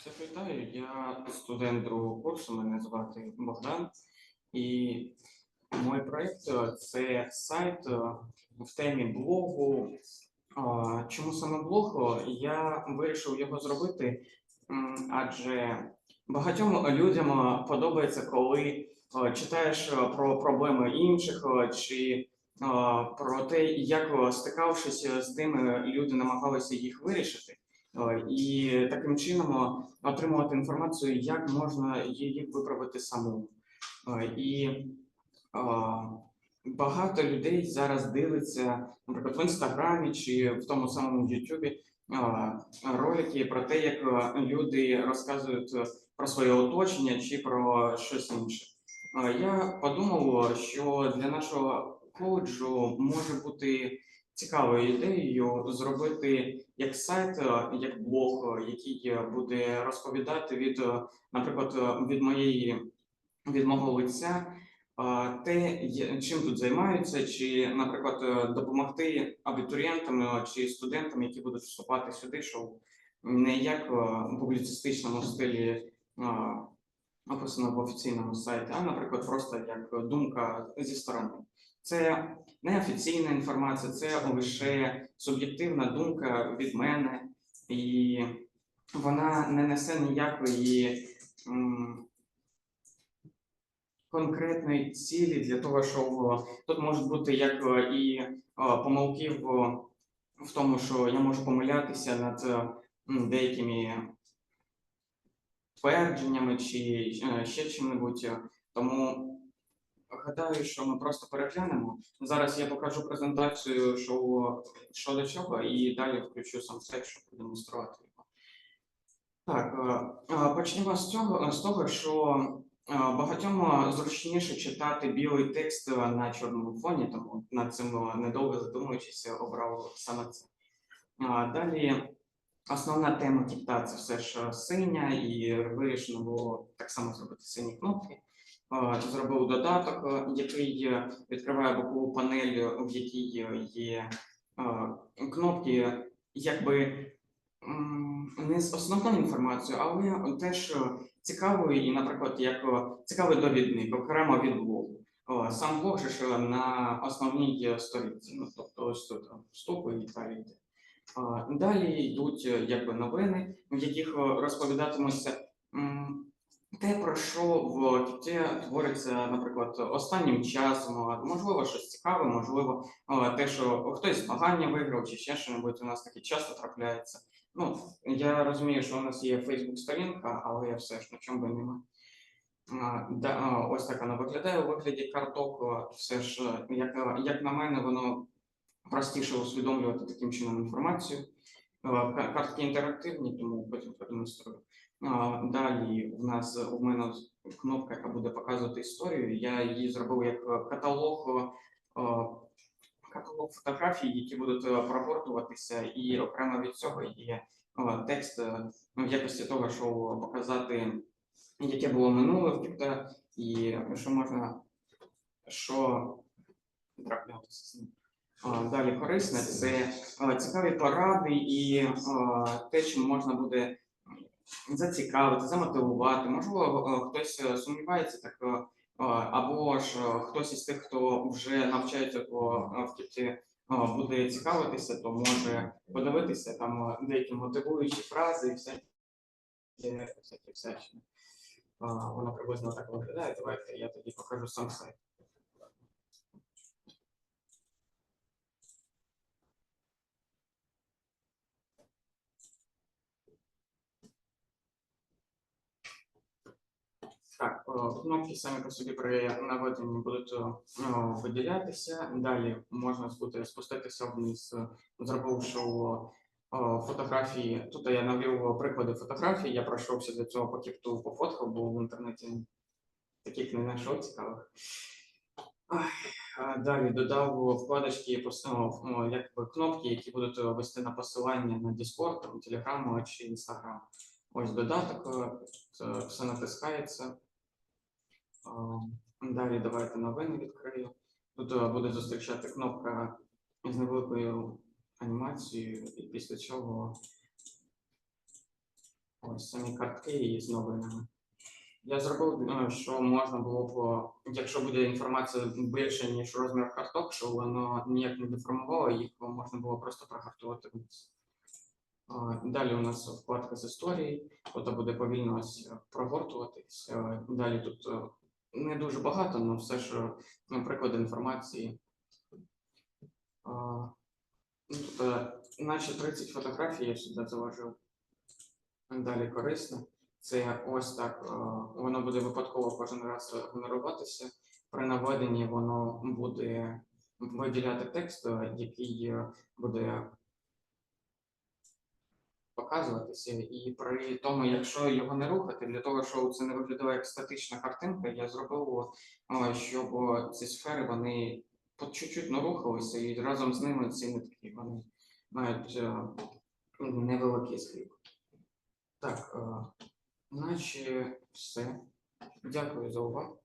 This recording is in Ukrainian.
Всіх вітаю. Я студент другого курсу, мене звати Богдан. І мой проєкт е, це сайт е, в темі блогу. Чому саме блог? Я вирішив його зробити, адже багатьом людям подобається, коли е, читаєш е, про проблеми інших е, чи е, про те, як е, стикавшись з ними, люди намагалися їх вирішити. Е, І таким чином е, отримувати інформацію, як можна її виправити самому. Е, І багато людей зараз дивиться, наприклад, в інстаграмі чи в тому самому Ютубі ролики про те, як люди розказують про своє оточення чи про щось інше. Я подумав, що для нашого коледжу може бути цікавою ідеєю зробити як сайт, е, як блог, е, який е, буде розповідати від, наприклад, від моєї від мого лиця те, чим тут займаються, чи, наприклад, допомогти абітурієнтам чи студентам, які будуть вступати сюди, щоб не як в публіцистичному стилі описано в офіційному сайті, а, наприклад, просто як думка зі сторони. Це неофіційна інформація, це лише суб'єктивна думка від мене, і вона не несе ніякої м, конкретної цілі для того, щоб тут можуть бути як е, і е, помилки в, в тому, що я можу помилятися над е, деякими твердженнями чи ще чим-небудь. Тому гадаю, що ми просто переглянемо. Зараз я покажу презентацію, що, що до чого, і далі включу сам сайт, щоб продемонструвати його. Так, е, е, почнемо з цього з того, що е, багатьом е, зручніше читати білий текст е, на чорному фоні, тому над цим е, недовго задумуючись, е, обрав саме це. Далі основна тема кіта це все ж синя, і вирішено було так само зробити сині кнопки. Зробив додаток, е, який відкриває бокову панель, е, в якій є е, кнопки, якби не з основною інформацією, але теж цікавою і, наприклад, як цікавий довідник, окремо від блогу. Сам блог же ж на основній сторінці, ну тобто ось тут вступи і далі йде. Далі йдуть якби новини, в яких розповідатимуться те, про що в кіті твориться, наприклад, останнім часом, можливо, щось цікаве, можливо, те, що хтось змагання виграв, чи ще що-небудь у нас таке часто трапляється. Ну, я розумію, що у нас є Фейсбук-сторінка, але я все ж на чому би нема. Да, ось так вона виглядає у вигляді карток. Все ж, як, як на мене, воно простіше усвідомлювати таким чином інформацію. Картки інтерактивні, тому потім продемонструю. Далі в нас у мене кнопка, яка буде показувати історію. Я її зробив як е, каталог, е, каталог фотографій, які будуть е, прогортуватися, і окремо від цього є е, текст е, ну, в якості того, щоб показати, яке було минуле в кіпта, і що можна, що ним. Далі корисне це цікаві поради і те, чим можна буде зацікавити, замотивувати. Можливо, хтось е, сумнівається, так або ж хтось із тих, хто вже навчається по а, в кіпті, а, буде цікавитися, то може подивитися там деякі мотивуючі фрази і. А, Воно приблизно так виглядає. Давайте я тоді покажу сам сайт. Так, кнопки самі по собі при наведенні будуть о, о, виділятися. Далі можна спуститися вниз, е, зробивши фотографії. Тут я навів приклади фотографій. Я пройшовся для цього по кіпту пофоткав, бо в інтернеті таких не знайшов цікавих. Далі додав вкладочки, якби кнопки, які будуть вести на посилання на Discord, Telegram чи Instagram. Ось додаток, е, все натискається. Далі давайте новини відкрию. Тут е, буде зустрічати кнопка з невеликою анімацією, і після чого ось самі картки і з новинами. Я зробив, е, що можна було б, якщо буде інформація більше, ніж розмір карток, що воно ніяк не деформувало, їх можна було просто прогартувати вниз. Далі у нас вкладка з історії, тут буде повільно е, прогортуватись. Е, Далі тут е, не дуже багато, але все ж ну, приклади інформації. Ну, Тут е, наче 30 фотографій я сюди заложив. Далі корисне. Це ось так, воно буде випадково кожен раз генеруватися. При наведенні воно буде виділяти текст, який буде показуватися. І при тому, якщо його не рухати, для того, щоб це не виглядало як статична картинка, я зробив, е, щоб ці сфери вони по чуть-чуть нарухалися, і разом з ними ці нитки вони мають е, невеликий скріп. Так, е, наче все. Дякую за увагу.